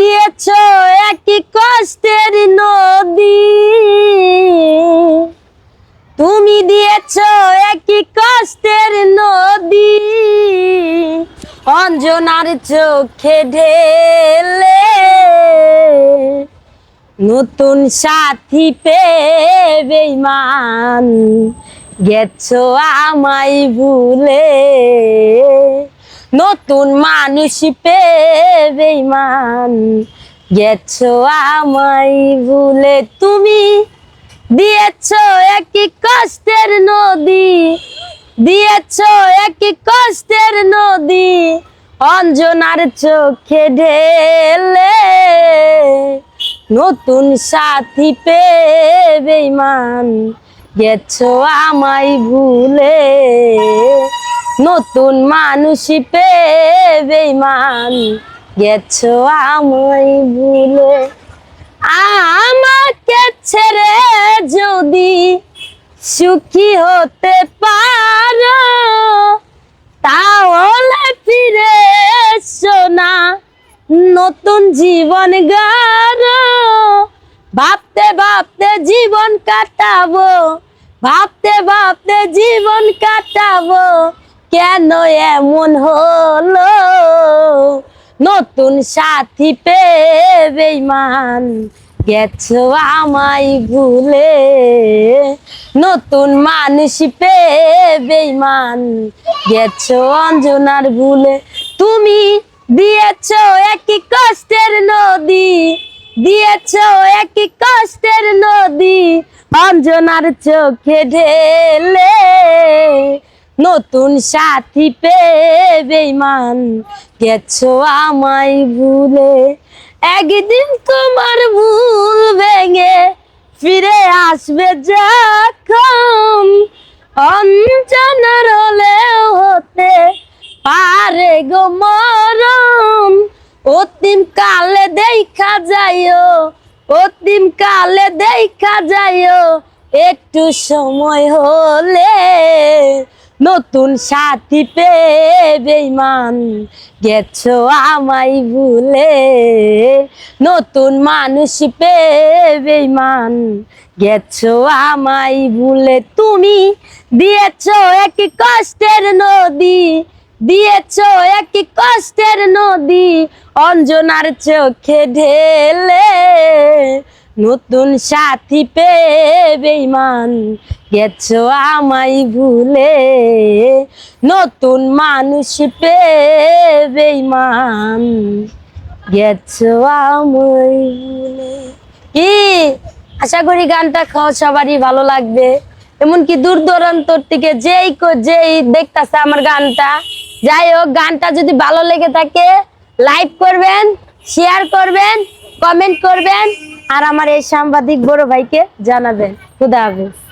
দিয়েছ একই কষ্টের নদী। তুমি দিয়েছ একই কষ্টের নদী। অঞ্জনার চোখে ঢেলে নতুন সাথী পেয়ে বেইমান গেছো আমায় ভুলে। নতুন মানুষ পেয়ে বেইমান গেছো আমায় ভুলে তুমি। দিয়েছ একই কষ্টের নদী। দিয়েছ একই কষ্টের নদী। অঞ্জনার চোখে ঢেলে। নতুন সাথী পেয়ে বেইমান গেছো আমায় ভুলে। নতুন মানুষ পেয়ে বেইমান। গেছো আমায় ভুলে। আমাকে ছেড়ে যদি সুখী হতে পারো, তাহলে ফিরে এসো না। নতুন জীবন গাড়ো। ভাবতে ভাবতে জীবন কাটাবো। ভাবতে ভাবতে জীবন কাটাবো। কেন এমন হলো? নতুন সাথী পেয়ে বেইমান গেছো আমায় ভুলে। নতুন মানুষ পেয়ে বেইমান গেছো অঞ্জনার ভুলে। তুমি দিয়েছ একই কষ্টের নদী, দিয়েছ একই কষ্টের নদী, অঞ্জনার চোখে ঢেলে। নতুন সাথী পেয়ে বেইমান গেছো আমায় ভুলে। একদিন তোমার ভুল ভেঙে ফিরে আসবে যখন। অঞ্জনার হলেও হতে পারে গো মরম অতিম কালে দেখা যাইও, অতিম কালে দেখা যাইও, একটু সময় হলে নতুন সাথী পে বেইমান গেছো আমায় ভুলে। নতুন মানুষ পে বেইমান গেছো আমায় ভুলে। তুমি দিয়েছ একই কষ্টের নদী, দিয়েছ একই কষ্টের নদী, অঞ্জনার চোখে ঢেলে। নতুন সাথী পে বেইমান গেছো আমায় ভুলে। নতুন মানুষ পে বেইমান গেছো আমায় ভুলে। কি? আশা করি গানটা খাও, সবারই ভালো লাগবে। এমনকি দূর দূরান্তর থেকে যেই কো- যেই দেখতাছে আমার গানটা। যাই হোক, গানটা যদি ভালো লেগে থাকে লাইক করবেন শেয়ার করবেন কমেন্ট করবেন। আর আমার এই সাংবাদিক বড় ভাইকে জানাবেন। খুদা হাফেজ।